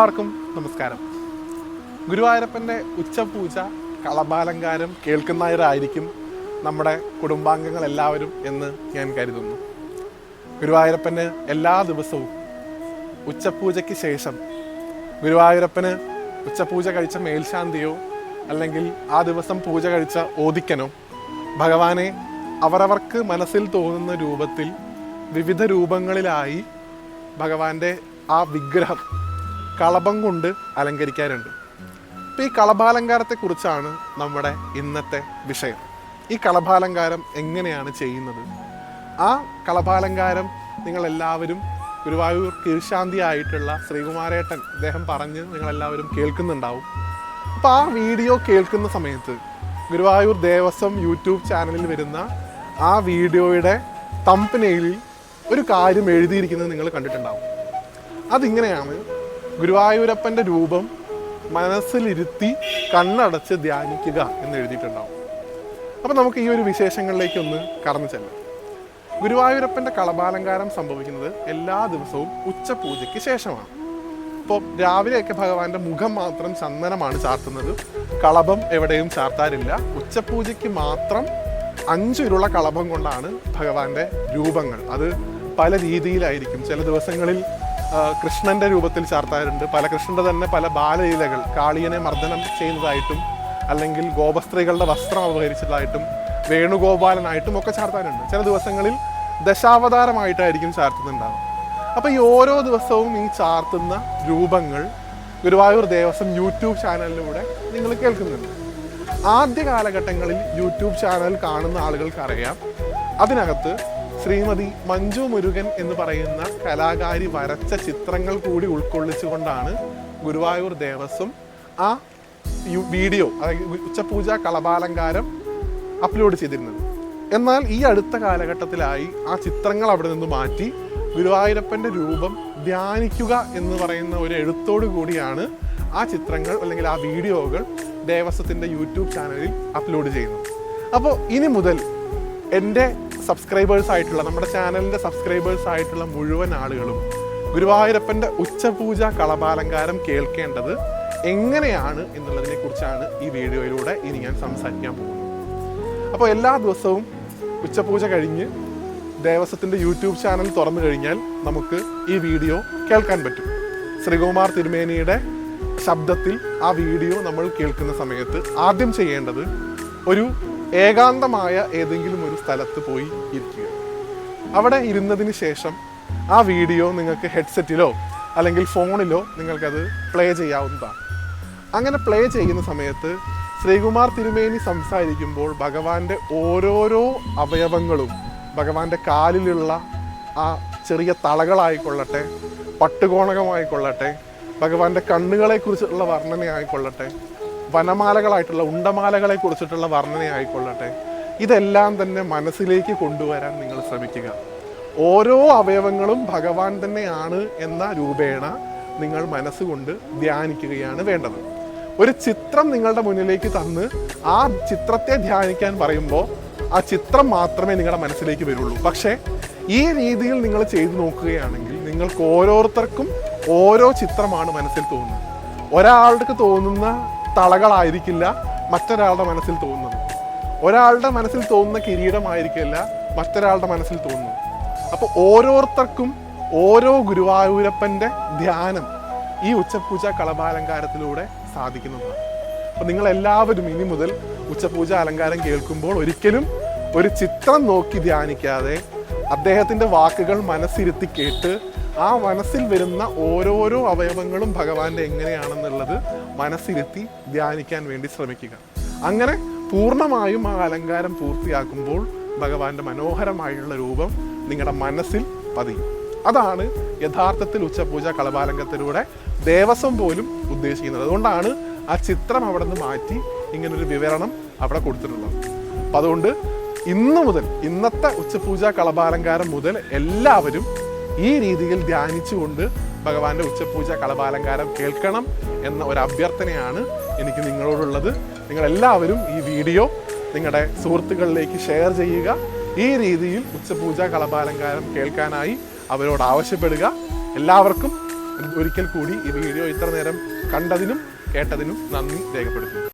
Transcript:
എല്ലാവർക്കും നമസ്കാരം. ഗുരുവായൂരപ്പന്റെ ഉച്ചപൂജ കളഭാലങ്കാരം കേൾക്കുന്നവരായിരിക്കും നമ്മുടെ കുടുംബാംഗങ്ങൾ എല്ലാവരും എന്ന് ഞാൻ കരുതുന്നു. ഗുരുവായൂരപ്പന് എല്ലാ ദിവസവും ഉച്ചപൂജയ്ക്ക് ശേഷം ഗുരുവായൂരപ്പന് ഉച്ചപൂജ കഴിച്ച മേൽശാന്തിയോ അല്ലെങ്കിൽ ആ ദിവസം പൂജ കഴിച്ച ഓദിക്കനോ ഭഗവാനെ അവരവർക്ക് മനസ്സിൽ തോന്നുന്ന രൂപത്തിൽ വിവിധ രൂപങ്ങളിലായി ഭഗവാന്റെ ആ വിഗ്രഹം കളഭം കൊണ്ട് അലങ്കരിക്കാറുണ്ട് അപ്പോൾ ഈ കളഭാലങ്കാരത്തെക്കുറിച്ചാണ് നമ്മുടെ ഇന്നത്തെ വിഷയം. ഈ കളഭാലങ്കാരം എങ്ങനെയാണ് ചെയ്യുന്നത്? ആ കളഭാലങ്കാരം നിങ്ങളെല്ലാവരും ഗുരുവായൂർ കീഴ്ശാന്തിയായിട്ടുള്ള ശ്രീകുമാരേട്ടൻ അദ്ദേഹം പറഞ്ഞ് നിങ്ങളെല്ലാവരും കേൾക്കുന്നുണ്ടാവും. അപ്പോൾ ആ വീഡിയോ കേൾക്കുന്ന സമയത്ത് ഗുരുവായൂർ ദേവസ്വം യൂട്യൂബ് ചാനലിൽ വരുന്ന ആ വീഡിയോയുടെ തമ്പനയിലിൽ ഒരു കാര്യം എഴുതിയിരിക്കുന്നത് നിങ്ങൾ കണ്ടിട്ടുണ്ടാവും. അതിങ്ങനെയാണ് ഗുരുവായൂരപ്പന്റെ രൂപം മനസ്സിലിരുത്തി കണ്ണടച്ച് ധ്യാനിക്കുക എന്ന് എഴുതിയിട്ടുണ്ടാവും. അപ്പോൾ നമുക്ക് ഈ ഒരു വിശേഷങ്ങളിലേക്ക് ഒന്ന് കടന്നു ചെല്ലാം. ഗുരുവായൂരപ്പന്റെ കളഭാലങ്കാരം സംഭവിക്കുന്നത് എല്ലാ ദിവസവും ഉച്ചപൂജയ്ക്ക് ശേഷമാണ്. ഇപ്പോൾ രാവിലെയൊക്കെ ഭഗവാന്റെ മുഖം മാത്രം ചന്ദനമാണ് ചാർത്തുന്നത്. കളഭം എവിടെയും ചാർത്താറില്ല. ഉച്ചപൂജയ്ക്ക് മാത്രം അഞ്ചുരുള കളഭം കൊണ്ടാണ് ഭഗവാന്റെ രൂപങ്ങൾ. അത് പല രീതിയിലായിരിക്കും. ചില ദിവസങ്ങളിൽ ആ, കൃഷ്ണന്റെ രൂപത്തിൽ ചാർത്താറുണ്ട് പല കൃഷ്ണന്റെ തന്നെ പല ബാലലീലകൾ. കാളിയനെ മർദ്ദനം ചെയ്യുന്നതായിട്ടും അല്ലെങ്കിൽ ഗോപസ്ത്രീകളുടെ വസ്ത്രം അപഹരിച്ചതായിട്ടും വേണുഗോപാലനായിട്ടും ഒക്കെ ചാർത്താറുണ്ട് ചില ദിവസങ്ങളിൽ ദശാവതാരമായിട്ടായിരിക്കും ചാർത്തുന്നുണ്ടാവുക. അപ്പോൾ ഈ ഓരോ ദിവസവും ഈ ചാർത്തുന്ന രൂപങ്ങൾ ഗുരുവായൂർ ദേവസ്വം യൂട്യൂബ് ചാനലിലൂടെ നിങ്ങൾ കേൾക്കുന്നുണ്ട്. ആദ്യ കാലഘട്ടങ്ങളിൽ യൂട്യൂബ് ചാനൽ കാണുന്ന ആളുകൾക്കറിയാം അതിനകത്ത് ശ്രീമതി മഞ്ജു മുരുകൻ എന്ന് പറയുന്ന കലാകാരി വരച്ച ചിത്രങ്ങൾ കൂടി ഉൾക്കൊള്ളിച്ചുകൊണ്ടാണ് ഗുരുവായൂർ ദേവസ്വം ആ വീഡിയോ അതായത് ഉച്ചപൂജ കളപാലങ്കാരം അപ്ലോഡ് ചെയ്തിരുന്നത്. എന്നാൽ ഈ അടുത്ത കാലഘട്ടത്തിലായി ആ ചിത്രങ്ങൾ അവിടെ നിന്ന് മാറ്റി ഗുരുവായൂരപ്പന്റെ രൂപം ധ്യാനിക്കുക എന്ന് പറയുന്ന ഒരു എഴുത്തോടു കൂടിയാണ് ആ ചിത്രങ്ങൾ അല്ലെങ്കിൽ ആ വീഡിയോകൾ ദേവസ്വത്തിന്റെ യൂട്യൂബ് ചാനലിൽ അപ്ലോഡ് ചെയ്യുന്നത്. അപ്പോൾ ഇനി മുതൽ എന്റെ സബ്സ്ക്രൈബേഴ്സ് ആയിട്ടുള്ള നമ്മുടെ ചാനലിന്റെ സബ്സ്ക്രൈബേഴ്സ് ആയിട്ടുള്ള മുഴുവൻ ആളുകളും ഗുരുവായൂരപ്പന്റെ ഉച്ചപൂജ കളപാലങ്കാരം കേൾക്കേണ്ടത് എങ്ങനെയാണ് എന്നുള്ളതിനെ കുറിച്ചാണ് ഈ വീഡിയോയിലൂടെ ഇനി ഞാൻ സംസാരിക്കാൻ പോകുന്നത്. അപ്പോൾ എല്ലാ ദിവസവും ഉച്ചപൂജ കഴിഞ്ഞ് ദേവസ്വത്തിന്റെ യൂട്യൂബ് ചാനൽ തുറന്നു കഴിഞ്ഞാൽ നമുക്ക് ഈ വീഡിയോ കേൾക്കാൻ പറ്റും. ശ്രീകുമാർ തിരുമേനിയുടെ ശബ്ദത്തിൽ ആ വീഡിയോ നമ്മൾ കേൾക്കുന്ന സമയത്ത് ആദ്യം ചെയ്യേണ്ടത് ഒരു ഏകാന്തമായ ഏതെങ്കിലും ഒരു സ്ഥലത്ത് പോയി ഇരിക്കുക. അവിടെ ഇരുന്നതിന് ശേഷം ആ വീഡിയോ നിങ്ങൾക്ക് ഹെഡ്സെറ്റിലോ അല്ലെങ്കിൽ ഫോണിലോ നിങ്ങൾക്കത് പ്ലേ ചെയ്യാവുന്നതാണ്. അങ്ങനെ പ്ലേ ചെയ്യുന്ന സമയത്ത് ശ്രീകുമാർ തിരുമേനി സംസാരിക്കുമ്പോൾ ഭഗവാന്റെ ഓരോരോ അവയവങ്ങളും ഭഗവാന്റെ കാലിലുള്ള ആ ചെറിയ തളകളായിക്കൊള്ളട്ടെ പട്ടുകോണകമായിക്കൊള്ളട്ടെ ഭഗവാന്റെ കണ്ണുകളെക്കുറിച്ചുള്ള വർണനയായിക്കൊള്ളട്ടെ വനമാലകളായിട്ടുള്ള ഉണ്ടമാലകളെ കുറിച്ചിട്ടുള്ള വർണനയായിക്കൊള്ളട്ടെ ഇതെല്ലാം തന്നെ മനസ്സിലേക്ക് കൊണ്ടുവരാൻ നിങ്ങൾ ശ്രമിക്കുക. ഓരോ അവയവങ്ങളും ഭഗവാൻ തന്നെയാണ് എന്ന രൂപേണ നിങ്ങൾ മനസ്സുകൊണ്ട് ധ്യാനിക്കുകയാണ് വേണ്ടത്. ഒരു ചിത്രം നിങ്ങളുടെ മുന്നിലേക്ക് തന്ന് ആ ചിത്രത്തെ ധ്യാനിക്കാൻ പറയുമ്പോൾ ആ ചിത്രം മാത്രമേ നിങ്ങളുടെ മനസ്സിലേക്ക് വരുള്ളൂ. പക്ഷേ ഈ രീതിയിൽ നിങ്ങൾ ചെയ്തു നോക്കുകയാണെങ്കിൽ നിങ്ങൾക്ക് ഓരോരുത്തർക്കും ഓരോ ചിത്രമാണ് മനസ്സിൽ തോന്നുന്നത്. ഒരാൾക്ക് തോന്നുന്ന തളകളായിരിക്കില്ല മറ്റൊരാളുടെ മനസ്സിൽ തോന്നുന്നത്. ഒരാളുടെ മനസ്സിൽ തോന്നുന്ന കിരീടമായിരിക്കില്ല മറ്റൊരാളുടെ മനസ്സിൽ തോന്നുന്നത്. അപ്പോൾ ഓരോരുത്തർക്കും ഓരോ ഗുരുവായൂരപ്പന്റെ ധ്യാനം ഈ ഉച്ചപൂജ കളഭാലങ്കാരത്തിലൂടെ സാധിക്കുന്നതാണ്. അപ്പോൾ നിങ്ങൾ എല്ലാവരും ഇനി മുതൽ ഉച്ചപൂജ അലങ്കാരം കേൾക്കുമ്പോൾ ഒരിക്കലും ഒരു ചിത്രം നോക്കി ധ്യാനിക്കാതെ അദ്ദേഹത്തിന്റെ വാക്കുകൾ മനസ്സിരുത്തി കേട്ട് ആ മനസ്സിൽ വരുന്ന ഓരോരോ അവയവങ്ങളും ഭഗവാന്റെ എങ്ങനെയാണെന്നുള്ളത് മനസ്സിരുത്തി ധ്യാനിക്കാൻ വേണ്ടി ശ്രമിക്കുക. അങ്ങനെ പൂർണമായും ആ അലങ്കാരം പൂർത്തിയാക്കുമ്പോൾ ഭഗവാന്റെ മനോഹരമായുള്ള രൂപം നിങ്ങളുടെ മനസ്സിൽ പതിയും. അതാണ് യഥാർത്ഥത്തിൽ ഉച്ചപൂജ കളഭാലങ്കത്തിലൂടെ ദേവസ്വം പോലും ഉദ്ദേശിക്കുന്നത്. അതുകൊണ്ടാണ് ആ ചിത്രം അവിടെ നിന്ന് മാറ്റി ഇങ്ങനൊരു വിവരണം അവിടെ കൊടുത്തിട്ടുള്ളത്. അപ്പം അതുകൊണ്ട് ഇന്ന് മുതൽ ഇന്നത്തെ ഉച്ചപൂജ കളഭാലങ്കാരം മുതൽ എല്ലാവരും ഈ രീതിയിൽ ധ്യാനിച്ചുകൊണ്ട് ഭഗവാന്റെ ഉച്ചപൂജ കളഭാലങ്കാരം കേൾക്കണം എന്ന ഒരു അഭ്യർത്ഥനയാണ് എനിക്ക് നിങ്ങളോടുള്ളത്. നിങ്ങളെല്ലാവരും ഈ വീഡിയോ നിങ്ങളുടെ സുഹൃത്തുക്കളിലേക്ക് ഷെയർ ചെയ്യുക. ഈ രീതിയിൽ ഉച്ചപൂജ കളഭാലങ്കാരം കേൾക്കാനായി അവരോട് ആവശ്യപ്പെടുക. എല്ലാവർക്കും ഒരിക്കൽ കൂടി ഈ വീഡിയോ ഇത്ര നേരം കണ്ടതിനും കേട്ടതിനും നന്ദി രേഖപ്പെടുത്തുന്നു.